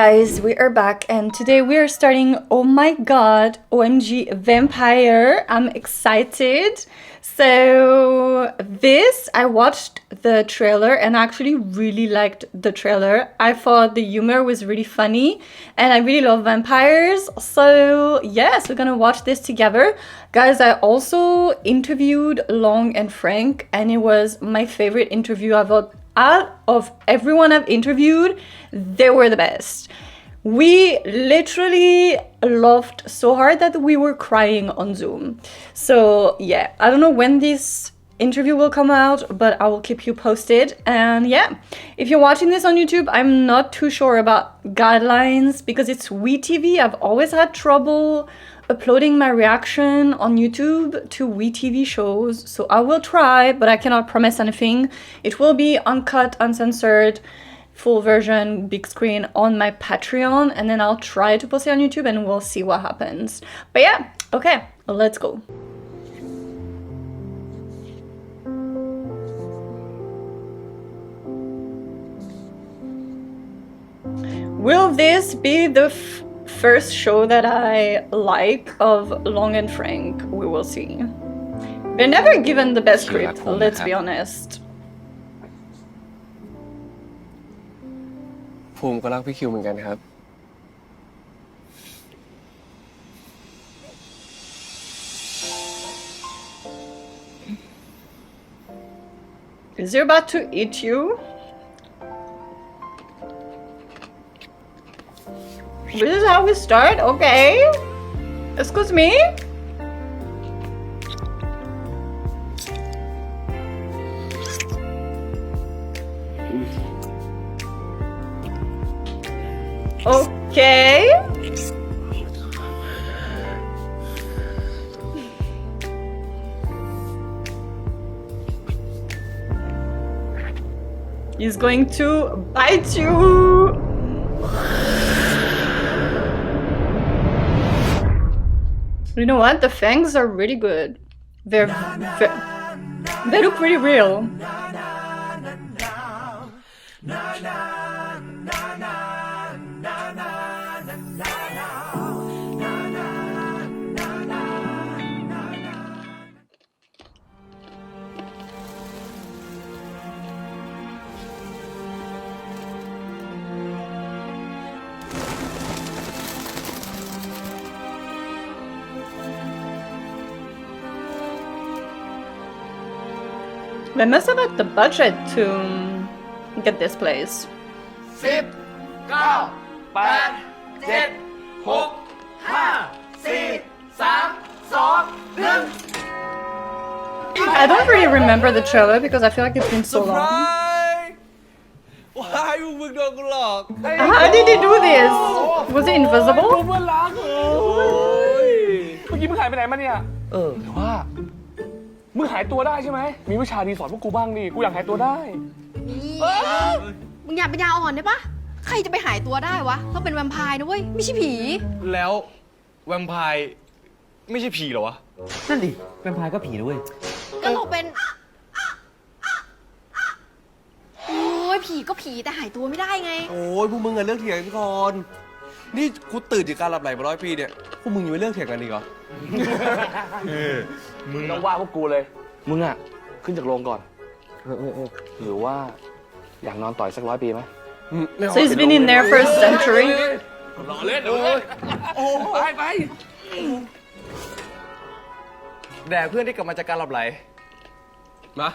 Guys, we are back and today we are starting Oh my god, OMG Vampire. I'm excited. So, this I watched the trailer and I actually really liked the trailer. I thought the humor was really funny and I really love vampires. So, yes, we're gonna watch this together. Guys, I also interviewed Long and Frank and it was my favorite interview. I thought out of everyone I've interviewed, they were the best. We literally laughed so hard that we were crying on Zoom. So, yeah, I don't know when this interview will come out, but I will keep you posted. And yeah, if you're watching this on YouTube, I'm not too sure about guidelines because it's WeTV. I've always had trouble uploading my reaction on YouTube to WeTV shows, so I will try, but I cannot promise anything. It will be uncut, uncensored, full version, big screen on my Patreon, and then I'll try to post it on YouTube and we'll see what happens. But yeah, okay, let's go. Will this be the first show that I like of Long and Frank? We will see. They're never given the best Sure, script, cool, let's huh? be honest. ภูมิก็รักพี่คิวเหมือนกันครับ Is he about to eat you? This is how we start? Okay. Excuse me? Okay. He's going to bite you. You know what? The fangs are really good. They're they look pretty real. They must have had the budget to um, get this place. สิบเก้าแปดเจ็ดหกห้าสี่สามสองหนึ่ง I don't really remember the trailer because I feel like it's been so long. ว้ายมึงโดนกูหลอก How did he do this? Was he invisible? เพื่อนรักเออเมื่อกี้มึงหายไปไหนมาเนี่ย เออแต่ว่า มึงหายตัวได้ใช่ไหม มีวิชาดีสอนพวกกูบ้างดิ กูอยากหายตัวได้มึงอย่าปัญญาอ่อนได้ปะใครจะไปหายตัวได้วะต้องเป็นแวมไพร์นะเว้ย ไม่ใช่ผี แล้วแวมไพร์ไม่ใช่ผีเหรอวะ นั่นดิแวมไพร์ก็ผีนะเว้ย ก็เราเป็น โอ้ยผีก็ผีแต่หายตัวไม่ได้ไง โอ้ยพวกมึงอะเลิกเถียงกันก่อน นี่กูตื่นจากการหลับไหลมาร้อยปีเนี่ยพวกมึงยังไม่เลิกเถียงกันอีกเหรอ มึงต้องว่าพวกกูเลย มึงอะ ขึ้นจากโรงก่อน หรือว่า อยากนอนต่อยสักร้อยปีไหม So he's been in there for a century. รอเล่นเลยโอ้ไปไปแด่เพื่อนที่กลับมาจากการหลับไหล มา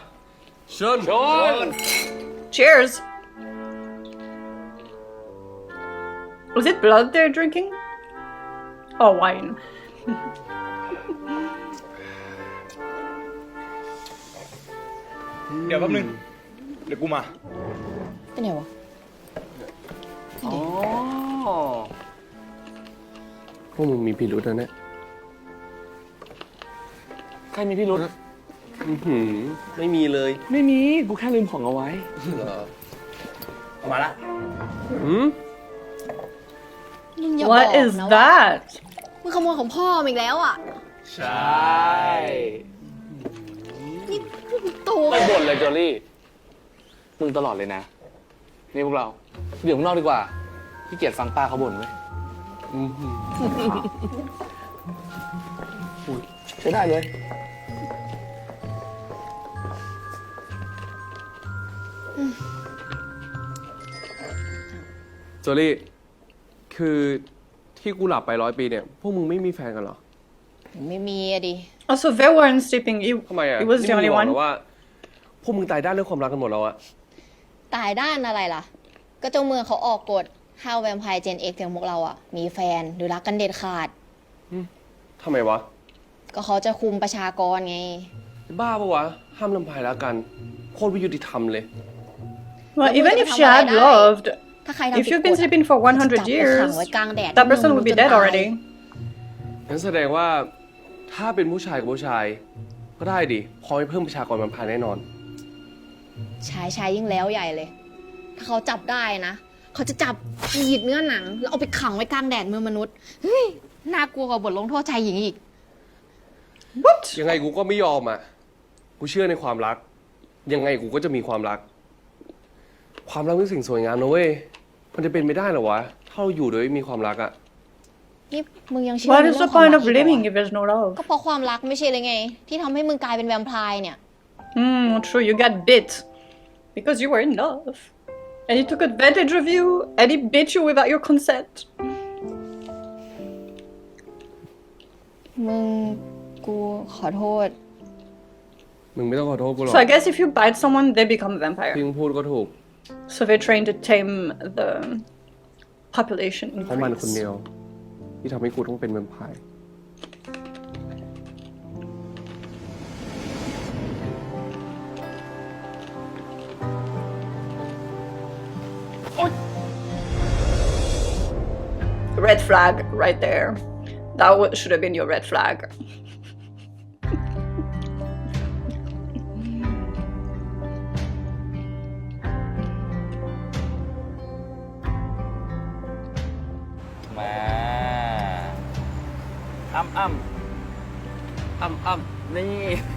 เชิญโดน Cheers. Was it blood they're drinking? Oh, wine. เดี๋ยวแป๊บนึง เดี๋ยวกูมาเป็นไงวะ อ๋อ พวกมึงมีพิรุธนะเนี่ยใครมีพี่รุธอื้อหือไม่มีเลยไม่มี กูแค่ลืมของเอาไว้มาละ หืม มึงอย่าบอก What is นะว่า that? มึงขโมยของพ่อมึงอีกแล้วอะ ใช่นี่พวกมึงโตไม่บ่นเลยจอรี่ มึงตลอดเลยนะ นี่พวกเรา เดี๋ยวข้างนอกดีกว่า พี่เกียรฟังป้าเขาบ่นไหมอืมหืมใช้ได้เลยโจลี่ คือที่กูหลับไปร้อยปีเนี่ย พวกมึงไม่มีแฟนกันเหรอไม่มีอะดิ Also, they weren't sleeping. He, ทำไมอะ he was the นี่มึ only งบอก one. นะว่า พวกมึงตายด้านเรื่องความรักกันหมดแล้วอะตายด้านอะไรล่ะ ก็เจ้าเมืองเขาออกกฎห้าวแวมไพร์เจนเอ็กอย่างพวกเราอะมีแฟนหรือรักกันเด็ดขาด ทำไมวะ ก็เขาจะคุมประชากรไง บ้าปะวะ ห้ามลำพายแล้วกัน โคตรวิยุติธรรมเลย Well, But even we if have she a had right eye. loved, ถ้าใครทำ if ผิด you've ก been ฎอะ sleeping for จะจับ100ไปขั years, งไว้กลางแดด that person would be จน dead ตาย already. งั้นแสดงว่าถ้าเป็นผู้ชายกับผู้ชาย ก็ได้ดิพอไม่เพิ่มประชากรมันพายแน่นอน ชายชายยิ่งแล้วใหญ่เลย ถ้าเขาจับได้นะ เขาจะจับกรีดเนื้อหนัง แล้วเอาไปขังไว้กลางแดดเมืองมนุษย์ เฮ้ย น่ากลัวกว่าบทลงโทษชายหญิงอีก What? ยังไงกูก็ไม่ยอมอะ กูเชื่อในความรัก ยังไงกูก็จะมีความรัก ความรักเป็นสิ่งสวยงามนะเว้ย มันจะเป็นไม่ได้เหรอวะถ้าเราอยู่โดยไม่มีความรักอะนี่มึงยังเชื่อ What ใน is เรื่ the องความ point รัก of อีกเหรอ living if there's no ก็ love? เพราะความรักไม่ใช่เลยไง ที่ทำให้มึงกลายเป็นแวมไพร์เนี่ย Hmm, true, you got bit. Because you were in love. And he took advantage of you, and he bit you without your consent. มึงกูขอโทษ มึงไม่ต้องขอโทษกูหรอก So I guess if you bite someone, they become a ที่ vampire. มึงพูดก็ถูก So they're trying to tame the population เพราะมันคน increase. เดียว ที่ทำให้กูต้องเป็นแวมไพร์ Red flag right there. That wa- should have been your red flag.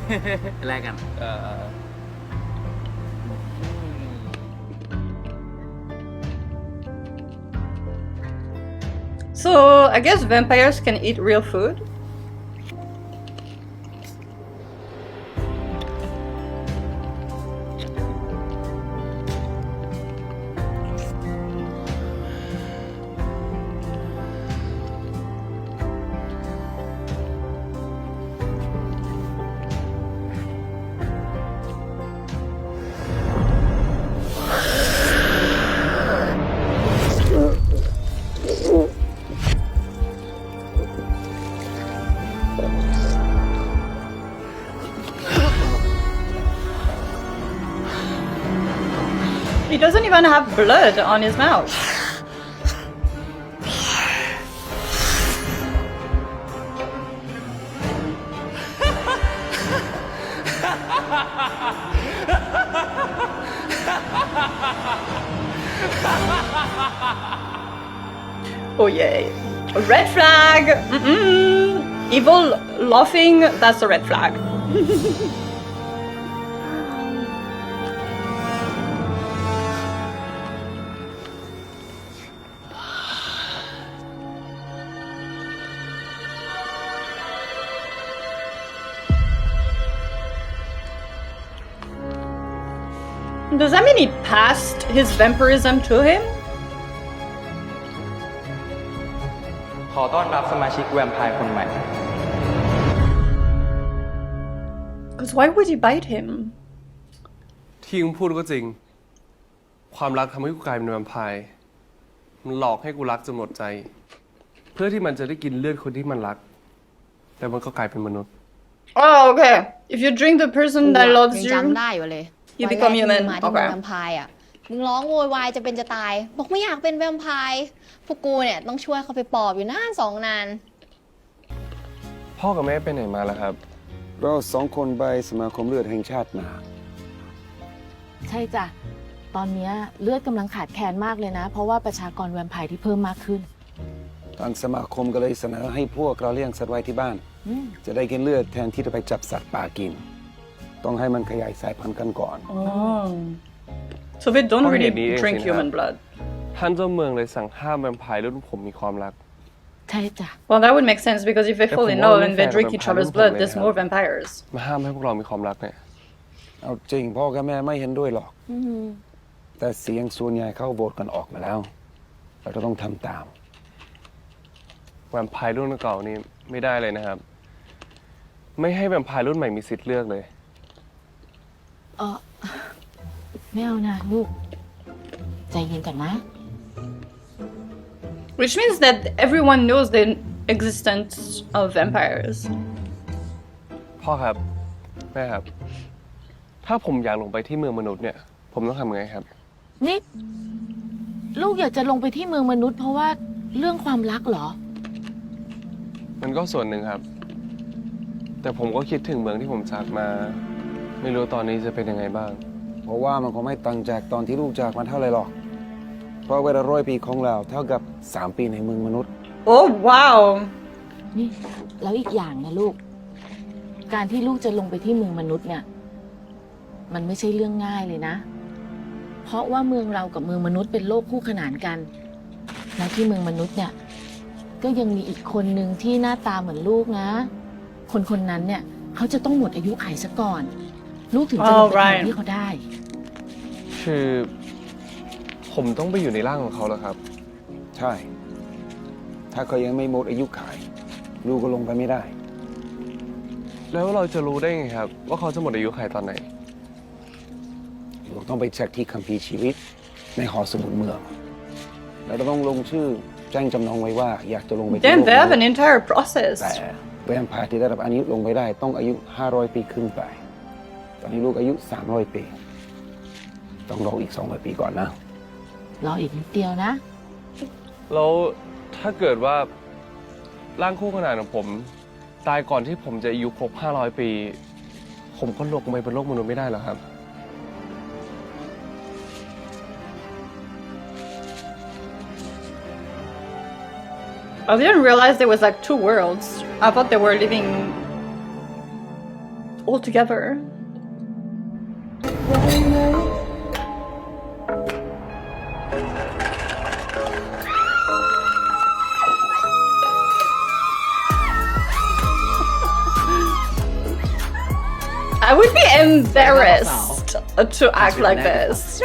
แลกกัน เอ่อ So I guess vampires can eat real food. Have blood on his mouth. oh yay. Red flag! Mm-mm. Evil laughing, that's a red flag. passed his vampirism to him? ขอต้อนรับสมาชิกแวมไพร์คนใหม่ Because why would he bite him? ที่มึงพูดก็จริง ความรักทำให้กูกลายเป็นแวมไพร์มันหลอกให้กูรักจนหมดใจ เพื่อที่มันจะได้กินเลือดคนที่มันรัก แต่มันก็กลายเป็นมนุษย์ Oh, okay. If you drink the person that กูอะ loves ยัง you, จำได้อยู่เลย You วันแรก become ที่ human มึงมาที่เมือง Okay. แวมไพร์อะมึงร้องโวยวายจะเป็นจะตาย บอกไม่อยากเป็นแวมไพร์พวกกูเนี่ยต้องช่วยเขาไปปอบอยู่นานสองนาน พ่อกับแม่ไปไหนมาแล้วครับ เราสองคนไปสมาคมเลือดแห่งชาติมา ใช่จ้ะ ตอนเนี้ยเลือดกำลังขาดแคลนมากเลยนะ เพราะว่าประชากรแวมไพร์ที่เพิ่มมากขึ้น ทางสมาคมก็เลยเสนอให้พวกเราเลี้ยงสัตว์ไว้ที่บ้านจะได้กินเลือดแทนที่จะไปจับสัตว์ป่ากิน ต้องให้มันขยายสายพันธุ์กันก่อน Oh. So they don't Okay, really the drink Asian human have- blood. ท่านเจ้าเมืองเลยสั่งห้ามแวมไพร์รุ่นผมมีความรัก ใช่จ้ะ Well, that would make sense because if they Yeah, fall for in one love of and them they fan drink of each vampire other's don't blood, play there's now. more vampires. มาห้ามให้พวกเรามีความรักเนี่ย เอาจริงพ่อกับแม่ไม่เห็นด้วยหรอก แต่เสียงส่วนใหญ่เข้าโหวตกันออกมาแล้ว เราจะต้องทำตาม แวมไพร์รุ่นเก่านี่ไม่ได้เลยนะครับ ไม่ให้แวมไพร์รุ่นใหม่มีสิทธิ์เลือกเลย เออไม่เอานะลูก ใจเย็นก่อนนะ Which means that everyone knows the existence of vampires. พ่อครับ แม่ครับ ถ้าผมอยากลงไปที่เมืองมนุษย์เนี่ย ผมต้องทำยังไงครับ นี่ ลูกอยากจะลงไปที่เมืองมนุษย์ เพราะว่าเรื่องความรักเหรอ มันก็ส่วนหนึ่งครับ แต่ผมก็คิดถึงเมืองที่ผมจากมา ไม่รู้ตอนนี้จะเป็นยังไงบ้าง เพราะว่ามันคงไม่ต่างจากตอนที่ลูกจากมาเท่าไหรหรอก เพราะเวลาร้อยปีของเราเท่ากับ 3 ปีในเมืองมนุษย์ Oh, wow. นี่ แล้วอีกอย่างนะลูก การที่ลูกจะลงไปที่เมืองมนุษย์เนี่ย มันไม่ใช่เรื่องง่ายเลยนะ เพราะว่าเมืองเรากับเมืองมนุษย์เป็นโลกคู่ขนานกันและที่เมืองมนุษย์เนี่ย ก็ยังมีอีกคนหนึ่งที่หน้าตาเหมือนลูกนะ คนคนนั้นเนี่ยเขาจะต้องหมดอายุไขซะก่อน ลูกถึงจะลงไปแทน Alright. ที่เขาได้ คือ ผมต้องไปอยู่ในร่างของเขาแล้วครับ ใช่ ถ้าเขายังไม่หมดอายุขาย ลูกก็ลงไปไม่ได้ แล้วเราจะรู้ได้ไงครับ ว่าเขาจะหมดอายุขัยตอนไหน ลูกต้องไปเช็คที่คัมภีร์ชีวิต ในหอสมุดเมือง แล้วก็ต้องลงชื่อแจ้งจำนองไว้ว่า อยากจะลงไปที่ Damn, โลก they have ม an นุษย์ entire process. แต่แวมไพร์ที่ได้รับอายุลงไปได้ต้องอายุ 500 ปีขึ้นไป ตอนนี้ลูกอายุ 300 ปี ต้องรออีก 200 ปีก่อนนะ รออีกนิดเดียวนะ แล้วถ้าเกิดว่าร่างคู่ขนานของผม ตายก่อนที่ผมจะอายุครบ 500 ปี ผมก็ลงไปบนโลกมนุษย์ไม่ได้หรอครับ I didn't realize there was like two worlds. I thought they were living all together. To act like this.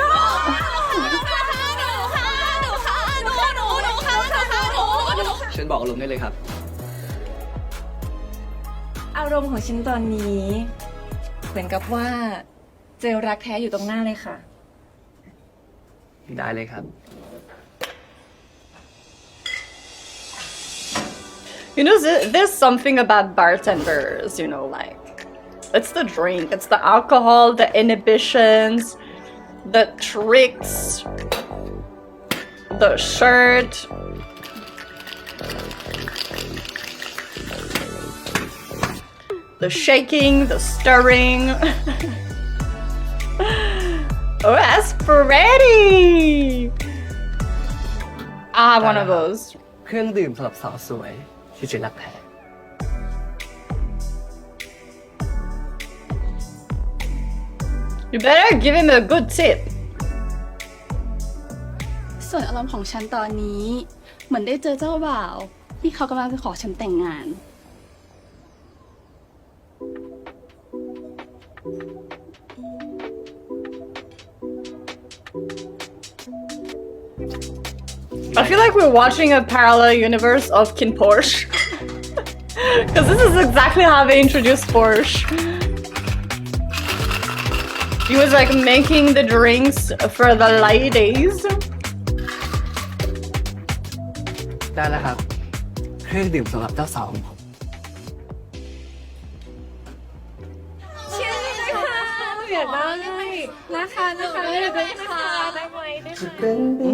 เชิญบอกอารมณ์ได้เลยครับ อารมณ์ของฉันตอนนี้ เหมือนกับว่า เจอรักแท้อยู่ตรงหน้าเลยค่ะ ได้เลยครับ You know, th- there's something about bartenders, you know, like it's the drink, it's the alcohol, the inhibitions, the tricks, the shirt. The shaking, the stirring. oh, that's pretty! I have one of those. เครื่องดื่มสำหรับสาวสวยที่จะรักแท้ You better give him a good tip. ส่วนอารมณ์ของฉันตอนนี้ เหมือนได้เจอเจ้าบ่าว ที่เขากำลังจะขอฉันแต่งงาน I feel like we're watching a parallel universe of Kin Porsche. Because this is exactly how they introduced Porsche. He was like making the drinks for the ladies. ได้แล้วครับ เครื่องดื่มสำหรับเจ้าสาวของผม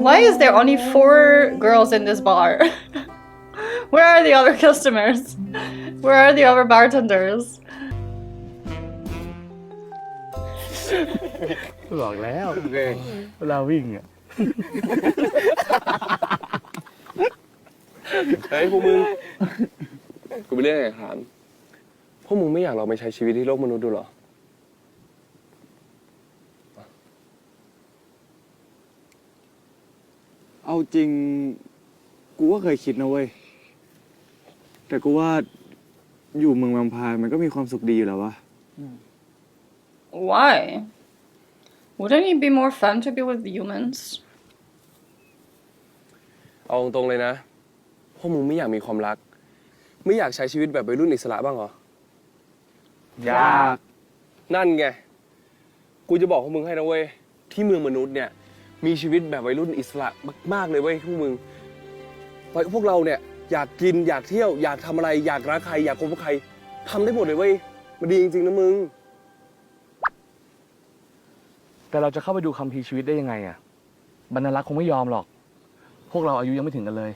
Why is there only four girls in this bar? Where are the other customers? Where are the other bartenders? บอกแล้วเวลาวิ่งอะเฮ้ยพวกมึงกูไปเรื่องไงถามพวกมึงไม่อยากลองไปใช้ชีวิตที่โลกมนุษย์ดูเหรอเเอาจริง กูก็เคยคิดนะเว้ย แต่กูว่าอยู่เมืองแวมไพร์มันก็มีความสุขดีอยู่แล้ววะ Why? Wouldn't it be more fun to be with humans? เอาตรงๆเลยนะพวกมึงไม่อยากมีความรัก ไม่อยากใช้ชีวิตแบบวัยรุ่นอิสระบ้างเหรอ อยาก นั่นไง กูจะบอกพวกมึงให้นะเว้ย ที่เมืองมนุษย์เนี่ย มีชีวิตแบบวัยรุ่นอิสระมาก ๆ เลยเว้ยพวกมึงพวกเราเนี่ย อยากกินอยากเที่ยว อยากทำอะไร อยากรักใคร อยากคบกับใครทำได้หมดเลยเว้ย มันดีจริงๆนะมึง แต่เราจะเข้าไปดูคัมภีร์ชีวิตได้ยังไงอะบรรลักษ์คงไม่ยอมหรอก พวกเราอายุยังไม่ถึงกันเลย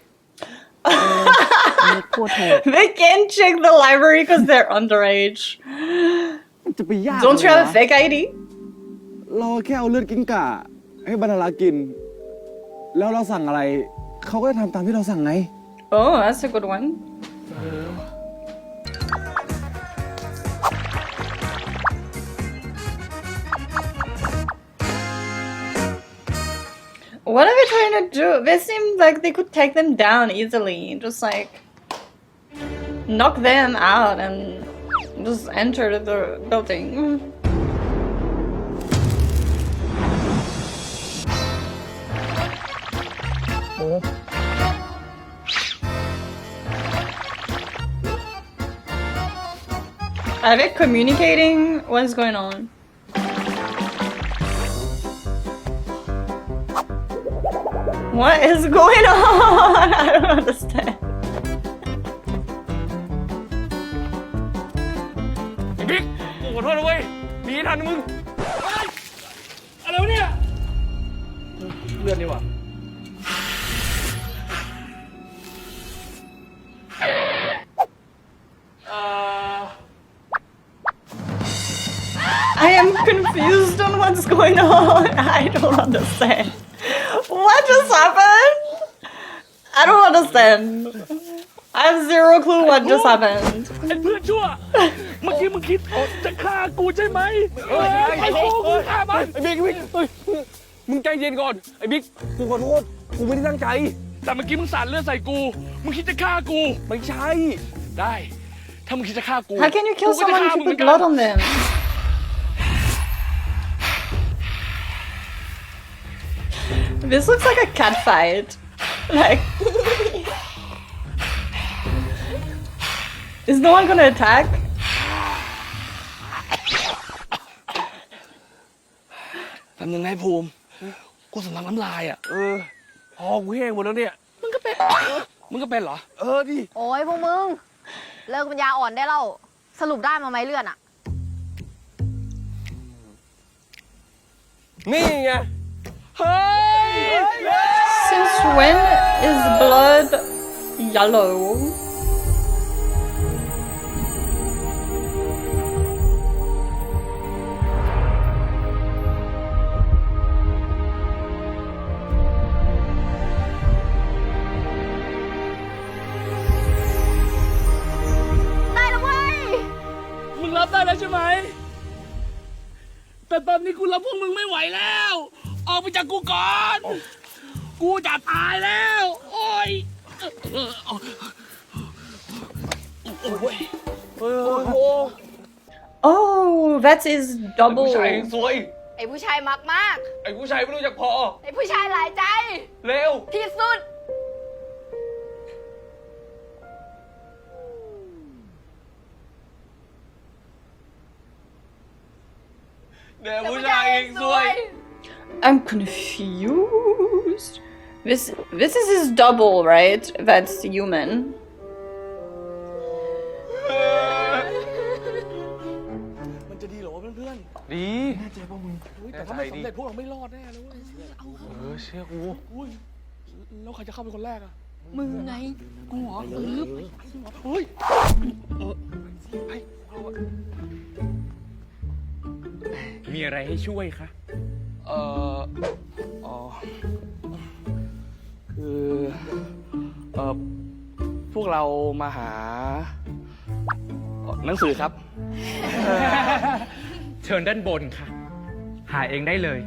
They can't check the library because they're underage. มันจะไปยาก Don't you เล have วะ a fake ID? เราแค่เอาเลือดกิ้งก่าให้บรรลักษ์กิน แล้วเราสั่งอะไร เขาก็จะทำตามที่เราสั่งไง Oh, that's a good one. What are they trying to do? They seem like they could take them down easily. Just like knock them out and just enter the building. Are they communicating? What's going on? What is going on? I don't understand. ไอ้บิ๊กกูขอโทษนะเว้ยหนีทันมึง what just happened. ไอ้เพื่อนชั่ว เมื่อกี้มึงคิดจะฆ่ากูใช่ไหมเออไอ้โง่กูฆ่ามันไอ้บิ๊กบิ๊กเฮ้ยมึงใจเย็นก่อน ไอ้บิ๊กกูขอโทษ กูไม่ได้ตั้งใจ แต่เมื่อกี้มึงสาดเลือดใส่กู มึงคิดจะฆ่ากู ไม่ใช่ ได้ ถ้ามึงคิดจะฆ่ากู How can you kill กูก็จะ someone ฆ่า if มึ you งเหมือ put นกัน blood on them? This looks like a cat fight. Like, is no one gonna attack? ทำยังไงภูมิ กูสำลักน้ำลายอะ เออพอกูแห้งหมดแล้วเนี่ย มึงก็เป็น มึงก็เป็นเหรอ เออดิ โอ้ยพวกมึง เลิกปัญญาอ่อนได้แล้วสรุปได้มาไหมเลื่อนอะนี่ไง เฮ้ย Since when is blood yellow? แต่ตอนนี้กูรับพวกมึงไม่ไหวแล้ว ออกไปจากกูก่อน กูจะตายแล้ว โอ้ยเออเออโอ้ย Oh, that is ผู้ชาย double. สวย ไอ้ผู้ชายมักมาก ไอ้ผู้ชายไม่รู้จักพอ ไอ้ผู้ชายหลายใจ เร็ว ที่สุด เดี๋ยวผู้ชายเองสวย I'm confused. This this is his double, right? That's human. มันจะดีเหรอวะเพื่อน ดี ๆเฮ้ยแต่ถ้าไม่สำเร็จพวกเราไม่รอดแน่เลยเว้ยเอา เออเชื่อกู อุ้ยแล้วใครจะเข้าเป็นคนแรกอะ มึงไง กูเหรอเออเฮ้ย อะไรให้ช่วยคะเอ่ออ๋อคือเอ่อพวกเรามาหาเอ่อหนังสือครับ เชิญด้านบนค่ะ หาเองได้เลย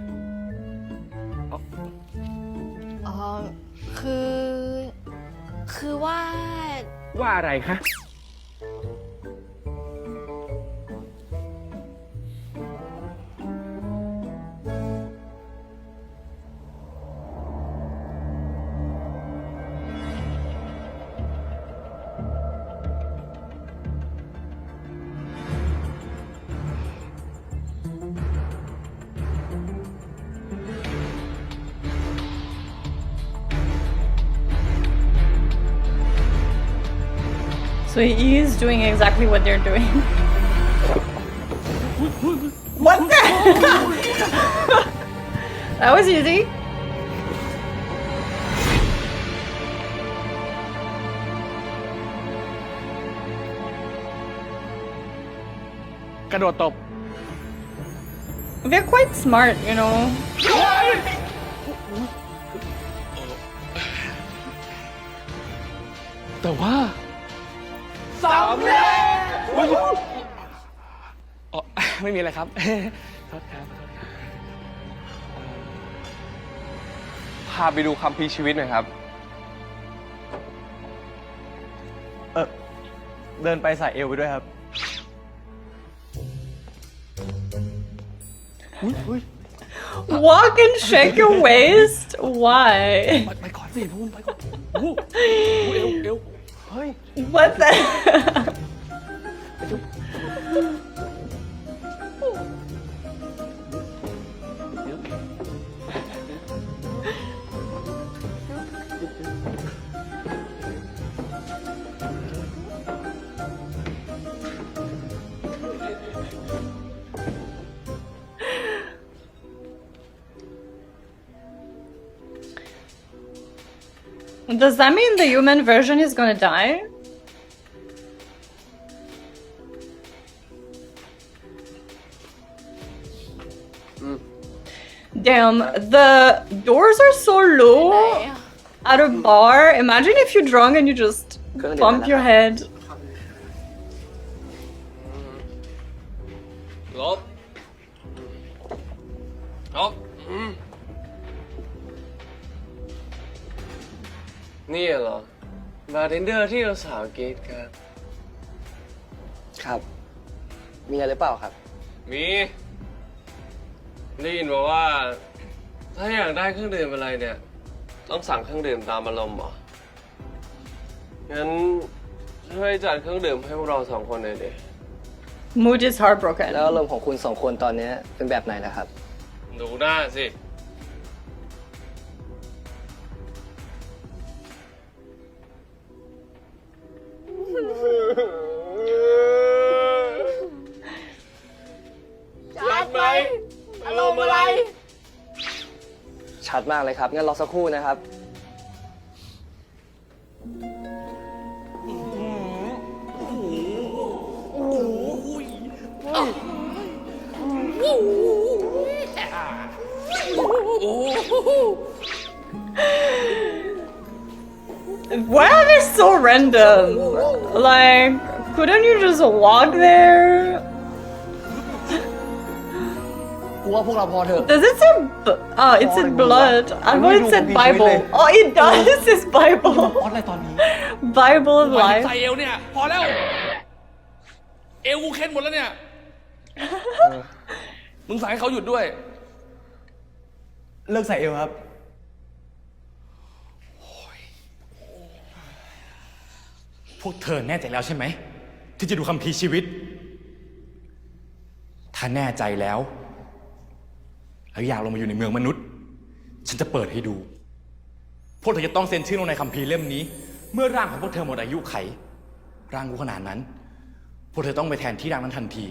เออคือ คือว่า ว่าอะไรคะ So he is doing exactly what they're doing. what the? that was easy. They're quite smart, you know. The what? สำเร็จอ๋อไม่มีอะไรครับโทษครับ พาไปดูคำพีร์ชีวิตหน่อยครับ เออเดินไปใส่เอวไปด้วยครับ Walk and shake your waist. Why? ไปก่อนสิพูนไปก่อนโอ้โหเอวเอว เฮ้ย What the? Does that mean the human version is gonna die? Damn, the doors are so low at a bar. Imagine if you're drunk and you just bump your head. ล นี่เหรอบาร์เทนเดอร์ที่เราสาวกรีดกัน ครับ มีอะไรหรือเปล่าครับ มีได้ยินมาว่า ถ้าอยากได้เครื่องดื่มอะไรเนี่ย ต้องสั่งเครื่องดื่มตามอารมณ์เหรอ งั้นช่วยจัดเครื่องดื่มให้พวกเราสองคนหน่อยดิ Mood is heartbroken. แล้วอารมณ์ของคุณสองคนตอนนี้เป็นแบบไหนนะครับ ดูหน้าสิ เลยครับงั้นรอสักครู่นะครับ Why are they so random? Like, couldn't you just walk there? กูว่าพวกเราพอเถอะ Does it say? B- oh, it said blood. I thought it said Bible. Oh, it does. It says Bible. พอดอะไรตอนนี้ Bible of ใส่ life. ใส่เอวเนี่ย พอแล้ว เอวกูเค้นหมดแล้วเนี่ย มึงสั่งให้เขาหยุดด้วย เลิกใส่เอวครับ พวกเธอแน่ใจแล้วใช่ไหม ที่จะดูคัมภีร์ชีวิต ถ้าแน่ใจแล้ว แล้วอยากลงมาอยู่ในเมืองมนุษย์ ฉันจะเปิดให้ดู พวกเธอจะต้องเซ็นชื่อลงในคัมภีร์เล่มนี้ เมื่อร่างของพวกเธอหมดอายุไข ร่างกูขนาดนั้น พวกเธอต้องไปแทนที่ร่างนั้นทันที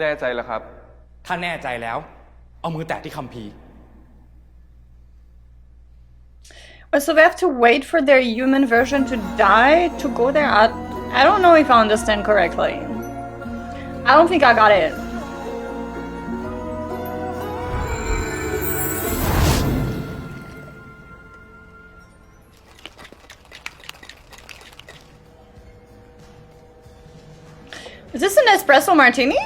แน่ใจแล้วครับ ถ้าแน่ใจแล้ว เอามือแตะที่คัมภีร์ Oh, So they have to wait for their human version to die to go there. I, I don't know if I understand correctly. I don't think I got it. Is this an espresso martini?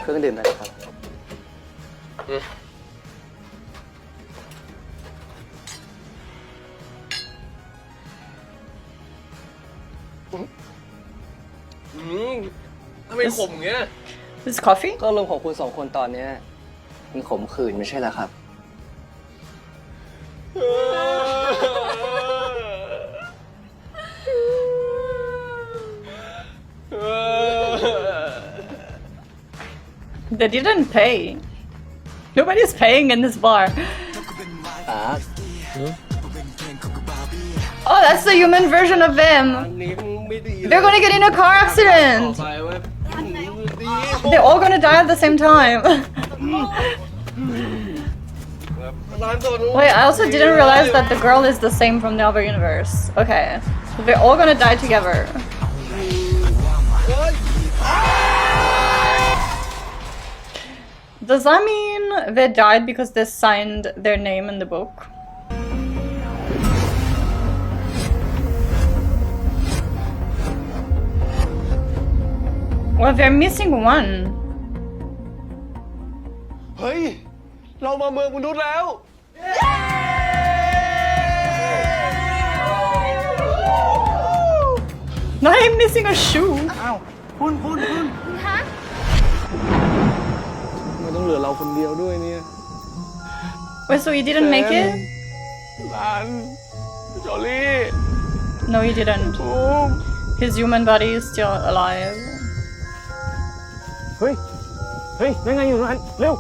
This is coffee? ก็ลมณ์ของคุณสองคนตอนเนี้ยมันขมขื่นไม่ใช่เหรอครับ They didn't pay. Nobody's paying in this bar. Oh, that's the human version of them. They're gonna get in a car accident. They're all gonna die at the same time. Wait, I also didn't realize that the girl is the same from the other universe. Okay. So they're all gonna die together. Does that mean they died because they signed their name in the book? Well, they're missing one. เฮ้ย เรามาเมืองมนุษย์แล้ว Now I'm missing a shoe. คุณคุณคุณมันต้องเหลือเราคนเดียวด้วยเนี่ย Wait, so he didn't make it? หลานจอลี่ No, he didn't. His human body is still alive. เฮ้ย เฮ้ยนั่นไงอยู่ตรงนั้น เร็ว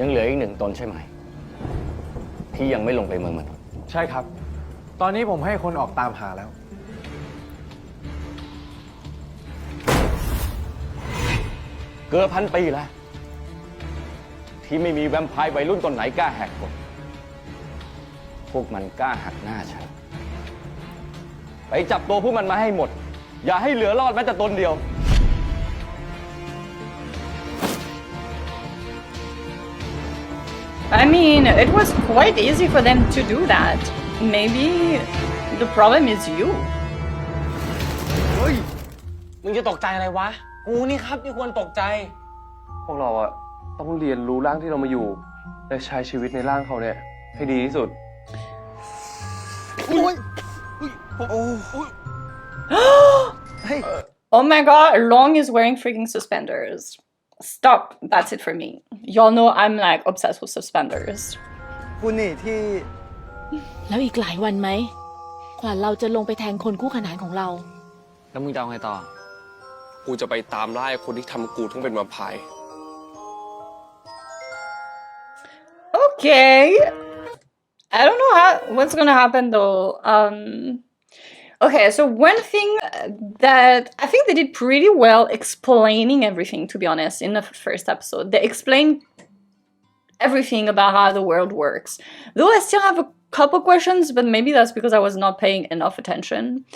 ยังเหลืออีกหนึ่งตนใช่ไหม ที่ยังไม่ลงไปเมืองมนุษย์ใช่ครับ ตอนนี้ผมให้คนออกตามหาแล้ว เกือบพันปีแล้ว ที่ไม่มีแวมไพร์วัยรุ่นตนไหนกล้าแหกกฎพ วกมันกล้าหักหน้าฉัน ไปจับตัวพวกมันมาให้หมด อย่าให้เหลือรอดแม้แต่ตนเดียว I mean, it was quite easy for them to do that. Maybe the problem is you. เฮ้ย มึงจะตกใจอะไรวะ กูนี่ครับที่ควรตกใจ พวกเราอะต้องเรียนรู้ร่างที่เรามาอยู่ และใช้ชีวิตในร่างเขาเนี่ย ให้ดีที่สุด Oh my god, Long is wearing freaking suspenders. Stop. That's it for me. Y'all know I'm like obsessed with suspenders. คุณนี่ที่แล้วอีกหลายวันไหมกว่าเราจะลงไปแทงคนคู่ขนานของเรา แล้วมึงจะเอาไงต่อ กูจะไปตามล่าไอ้คนที่ทำกูทั้งเป็นมาพาย Okay. I don't know how what's gonna happen though. Um Okay, so one thing that I think they did pretty well explaining everything, to be honest, in the first episode. They explained everything about how the world works. Though I still have a couple questions, but maybe that's because I was not paying enough attention.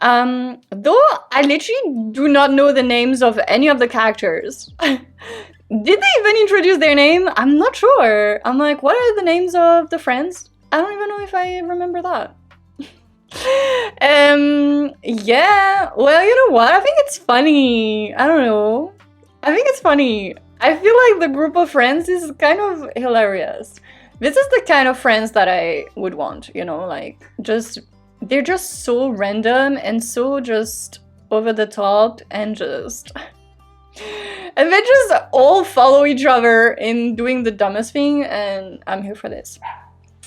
Um, though I literally do not know the names of any of the characters. Did they even introduce their name? I'm not sure. I'm like, what are the names of the friends? I don't even know if I remember that. um, yeah. Well, you know what? I think it's funny. I don't know. I think it's funny. I feel like the group of friends is kind of hilarious. This is the kind of friends that I would want, you know, like just they're just so random and so just over the top and just and they just all follow each other in doing the dumbest thing and I'm here for this.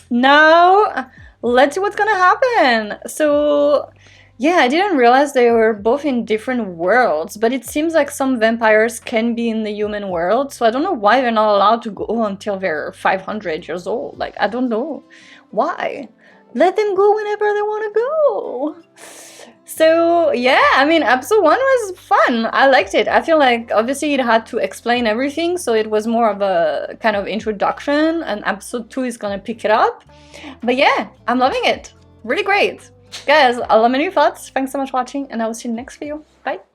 Now, let's see what's gonna happen. So, yeah, I didn't realize they were both in different worlds, but it seems like some vampires can be in the human world, so I don't know why they're not allowed to go until they're 500 years old. Like, I don't know why. Let them go whenever they want to go. So, yeah, I mean, episode one was fun. I liked it. I feel like obviously it had to explain everything, so it was more of a kind of introduction, and episode two is gonna pick it up. But yeah, I'm loving it. Really great. Guys, me know your thoughts. Thanks so much for watching, and I will see you next video. Bye.